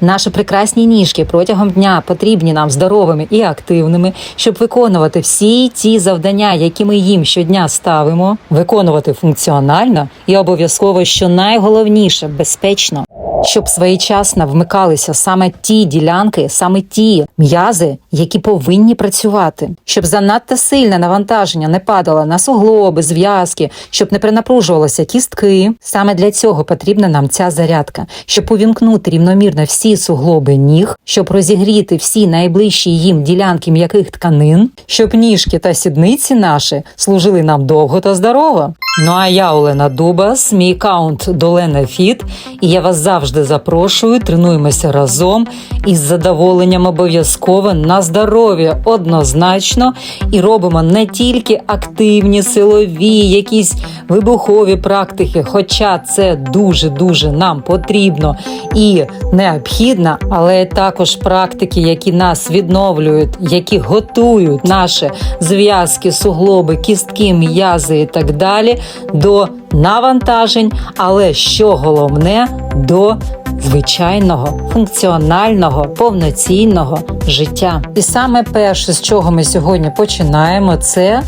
Наші прекрасні ніжки протягом дня потрібні нам здоровими і активними, щоб виконувати всі ті завдання, які ми їм щодня ставимо, виконувати функціонально і обов'язково, що найголовніше безпечно. Щоб своєчасно вмикалися саме ті ділянки, саме ті м'язи, які повинні працювати, щоб занадто сильне навантаження не падало на суглоби, зв'язки, щоб не принапружувалися кістки. Саме для цього потрібна нам ця зарядка, щоб увімкнути рівномірно всі суглоби ніг, щоб розігріти всі найближчі їм ділянки м'яких тканин, щоб ніжки та сідниці наші служили нам довго та здорово. Ну а я Олена Дубас, мій аккаунт Долена Фіт, і я вас завжди запрошую. Тренуємося разом і з задоволенням обов'язково на здоров'я однозначно і робимо не тільки активні, силові, якісь вибухові практики, хоча це дуже дуже нам потрібно і необхідно, але також практики, які нас відновлюють, які готують наші зв'язки, суглоби, кістки, м'язи і так далі до навантажень, але що головне до звичайного, функціонального, повноцінного життя. І саме перше, з чого ми сьогодні починаємо, це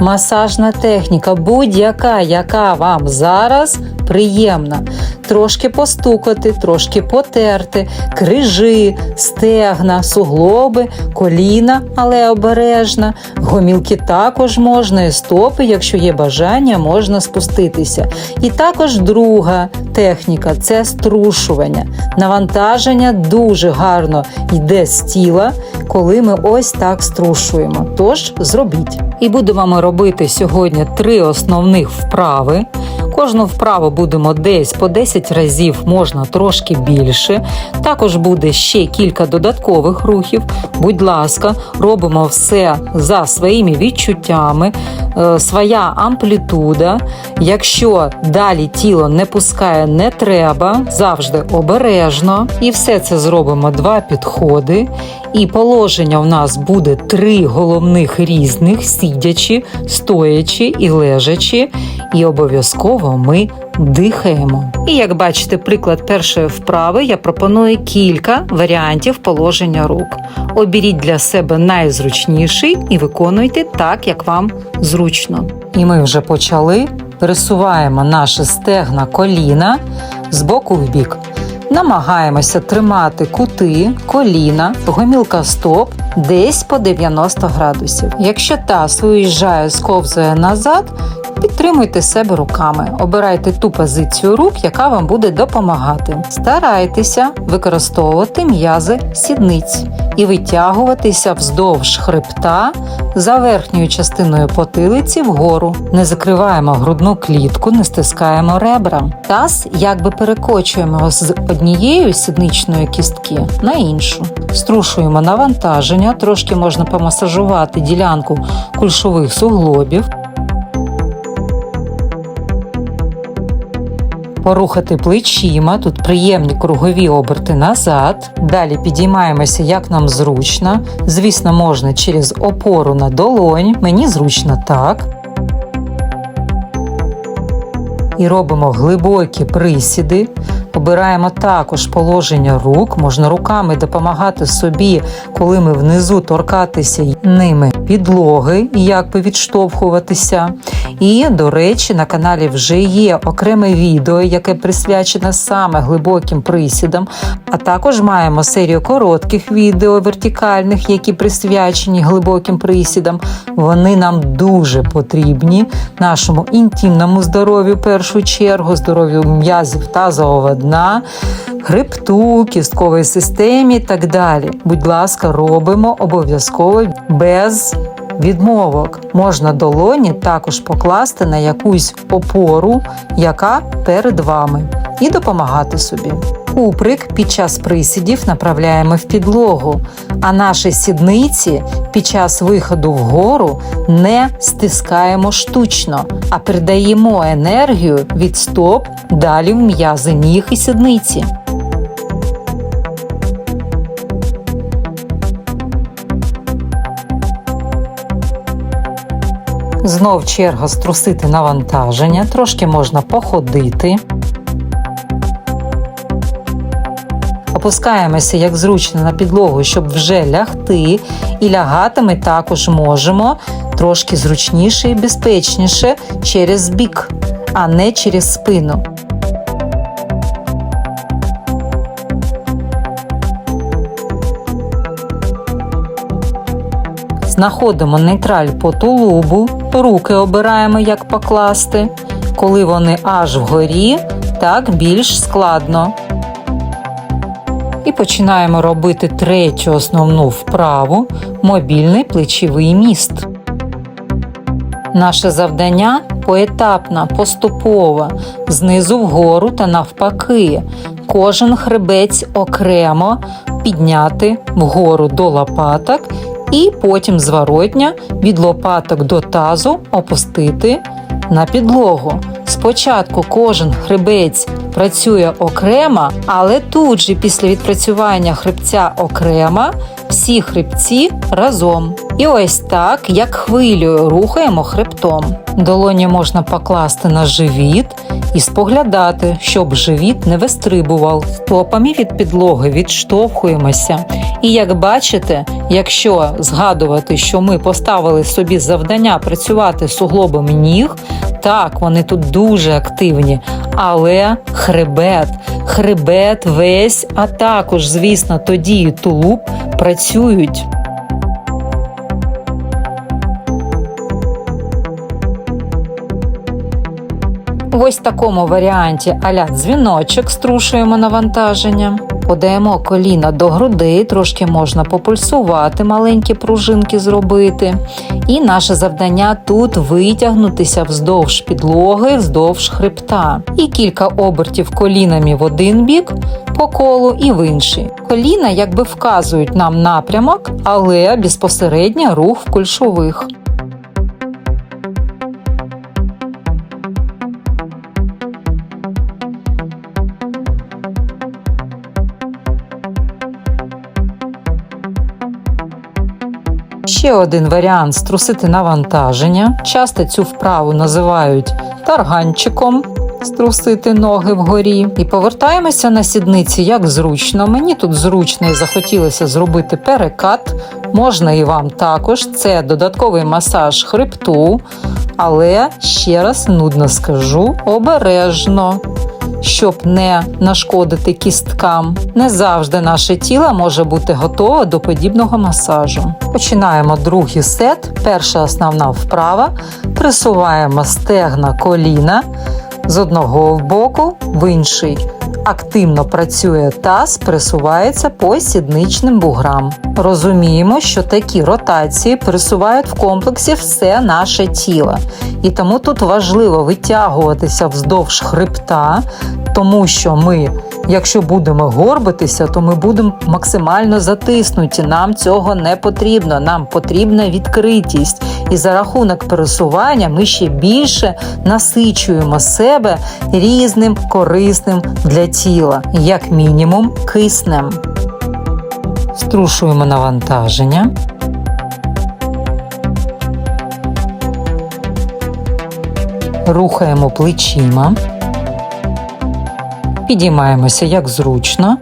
масажна техніка, будь-яка, яка вам зараз приємна. Трошки постукати, трошки потерти, крижи, стегна, суглоби, коліна, але обережно. Гомілки також можна, і стопи, якщо є бажання, можна спуститися. І також друга техніка це струшування. Навантаження дуже гарно йде з тіла, коли ми ось так струшуємо. Тож зробіть. І будемо ми робити сьогодні три основних вправи. Кожну вправу будемо десь по 10 разів, можна трошки більше. Також буде ще кілька додаткових рухів. Будь ласка, робимо все за своїми відчуттями, е, своя амплітуда. Якщо далі тіло не пускає, не треба, завжди обережно. І все це зробимо два підходи. І положення у нас буде три головних різних: сидячи, стоячи і лежачи. І обов'язково ми дихаємо. І як бачите, приклад першої вправи я пропоную кілька варіантів положення рук. Оберіть для себе найзручніший і виконуйте так, як вам зручно. І ми вже почали. Пересуваємо наші стегна коліна з боку в бік. Намагаємося тримати кути, коліна, гомілка стоп десь по 90 градусів. Якщо таз виїжджає, сковзує назад, підтримуйте себе руками. Обирайте ту позицію рук, яка вам буде допомагати. Старайтеся використовувати м'язи сідниць і витягуватися вздовж хребта за верхньою частиною потилиці вгору. Не закриваємо грудну клітку, не стискаємо ребра. Таз якби перекочуємо з однієї сідничної кістки на іншу. Струшуємо навантаження, трошки можна помасажувати ділянку кульшових суглобів. Порухати плечима, тут приємні кругові оберти назад. Далі підіймаємося, як нам зручно. Звісно, можна через опору на долонь. Мені зручно так. І робимо глибокі присіди. Обираємо також положення рук, можна руками допомагати собі, коли ми внизу торкатися ними підлоги і як би відштовхуватися. І, до речі, на каналі вже є окреме відео, яке присвячене саме глибоким присідам. А також маємо серію коротких відео вертикальних, які присвячені глибоким присідам. Вони нам дуже потрібні нашому інтимному здоров'ю, в першу чергу, здоров'ю м'язів тазового дна, хребту, кістковій системі і так далі. Будь ласка, робимо обов'язково без відмовок. Можна долоні також покласти на якусь опору, яка перед вами, і допомагати собі. Куприк під час присідів направляємо в підлогу, а наші сідниці під час виходу вгору не стискаємо штучно, а передаємо енергію від стоп далі в м'язи ніг і сідниці. Знов черга струсити навантаження, трошки можна походити. Опускаємося як зручно на підлогу, щоб вже лягти, і лягати ми також можемо трошки зручніше і безпечніше через бік, а не через спину. Знаходимо нейтраль по тулубу, руки обираємо, як покласти. Коли вони аж вгорі, так більш складно. І починаємо робити третю основну вправу мобільний плечовий міст. Наше завдання поетапна, поступова, знизу вгору та навпаки. Кожен хребець окремо підняти вгору до лопаток і потім зворотня від лопаток до тазу опустити на підлогу. Спочатку кожен хребець працює окремо, але тут же після відпрацювання хребця окремо всі хребці разом. І ось так, як хвилю рухаємо хребтом. Долоні можна покласти на живіт і споглядати, щоб живіт не вистрибував. Стопами від підлоги відштовхуємося. І як бачите, якщо згадувати, що ми поставили собі завдання працювати суглобами ніг, так, вони тут дуже активні, але хребет, хребет весь, а також, звісно, тоді і тулуб працюють. В ось такому варіанті аля дзвіночок струшуємо навантаження. Подаємо коліна до грудей, трошки можна попульсувати, маленькі пружинки зробити. І наше завдання тут витягнутися вздовж підлоги, вздовж хребта. І кілька обертів колінами в один бік по колу і в інший. Коліна якби вказують нам напрямок, але безпосередньо рух в кульшових. Ще один варіант струсити навантаження. Часто цю вправу називають тарганчиком. Струсити ноги вгорі і повертаємося на сідниці як зручно. Мені тут зручно і захотілося зробити перекат. Можна і вам також. Це додатковий масаж хребту, але ще раз нудно скажу обережно щоб не нашкодити кісткам. Не завжди наше тіло може бути готове до подібного масажу. Починаємо другий сет. Перша основна вправа. Присуваємо стегна коліна з одного боку в інший. Активно працює таз, присувається по сідничним буграм. Розуміємо, що такі ротації присувають в комплексі все наше тіло, і тому тут важливо витягуватися вздовж хребта, тому що ми, якщо будемо горбитися, то ми будемо максимально затиснуті. Нам цього не потрібно. Нам потрібна відкритість, і за рахунок пересування ми ще більше насичуємо себе різним корисним для тіла, як мінімум, киснем. Струшуємо навантаження. Рухаємо плечима. Підіймаємося як зручно.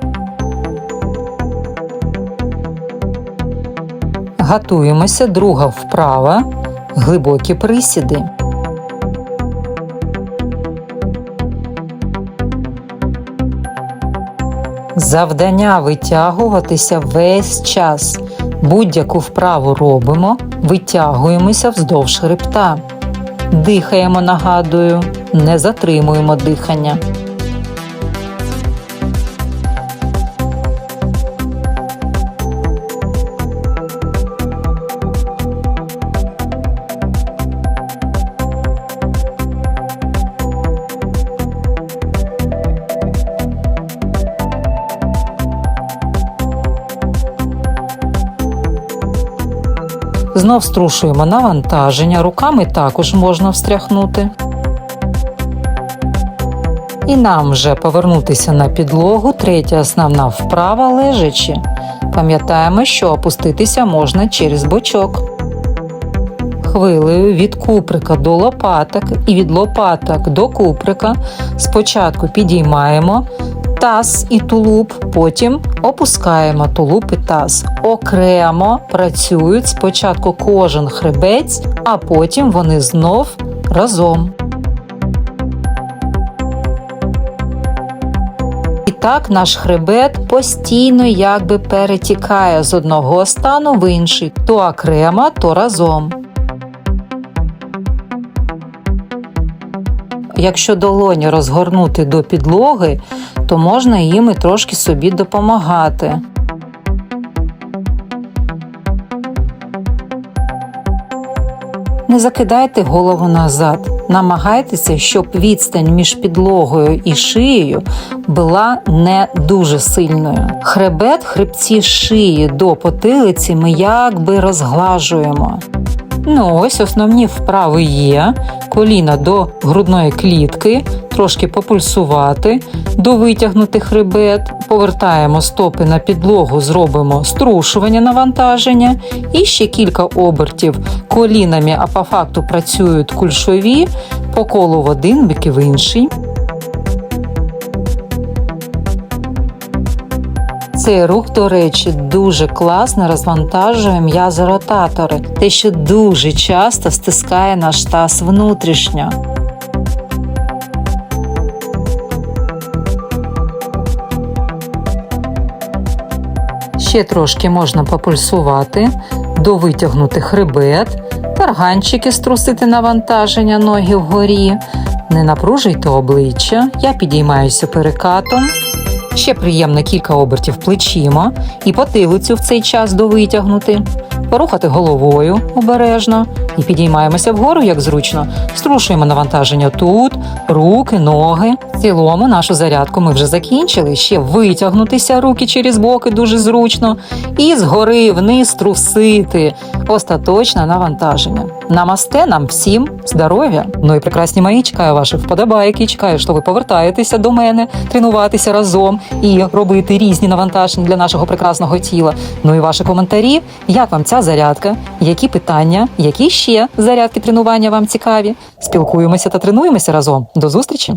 Готуємося друга вправа. Глибокі присіди. Завдання витягуватися весь час. Будь-яку вправу робимо, витягуємося вздовж хребта. Дихаємо, нагадую, не затримуємо дихання. Знов струшуємо навантаження, руками також можна встряхнути. І нам вже повернутися на підлогу. Третя основна вправа лежачи. Пам'ятаємо, що опуститися можна через бочок. Хвилею від куприка до лопаток і від лопаток до куприка спочатку підіймаємо таз і тулуб, потім опускаємо тулуб і таз. Окремо працюють спочатку кожен хребець, а потім вони знов разом. І так наш хребет постійно якби перетікає з одного стану в інший, то окремо, то разом. Якщо долоні розгорнути до підлоги, то можна їм і трошки собі допомагати. Не закидайте голову назад. Намагайтеся, щоб відстань між підлогою і шиєю була не дуже сильною. Хребет, хребці шиї до потилиці ми якби розглажуємо. Ну, ось основні вправи є: коліна до грудної клітки, трошки попульсувати, довитягнути хребет, повертаємо стопи на підлогу, зробимо струшування навантаження. І ще кілька обертів. Колінами, а по факту працюють кульшові по колу в один бік в інший. Цей рух, до речі, дуже класно розвантажує м'язи ротатори, те, що дуже часто стискає наш таз внутрішньо. Ще трошки можна попульсувати, довитягнути хребет, тарганчики струсити навантаження ноги вгорі. Не напружуйте обличчя, я підіймаюся перекатом. Ще приємно кілька обертів плечима і потилицю в цей час довитягнути, порухати головою обережно і підіймаємося вгору, як зручно. Струшуємо навантаження тут, руки, ноги. Цілому нашу зарядку ми вже закінчили. Ще витягнутися руки через боки дуже зручно, і згори вниз трусити. Остаточне навантаження. Намасте нам всім здоров'я. Ну і прекрасні мої чекаю ваших вподобайки. Чекаю, що ви повертаєтеся до мене, тренуватися разом і робити різні навантаження для нашого прекрасного тіла. Ну і ваші коментарі. Як вам ця зарядка? Які питання? Які ще зарядки тренування вам цікаві? Спілкуємося та тренуємося разом. До зустрічі!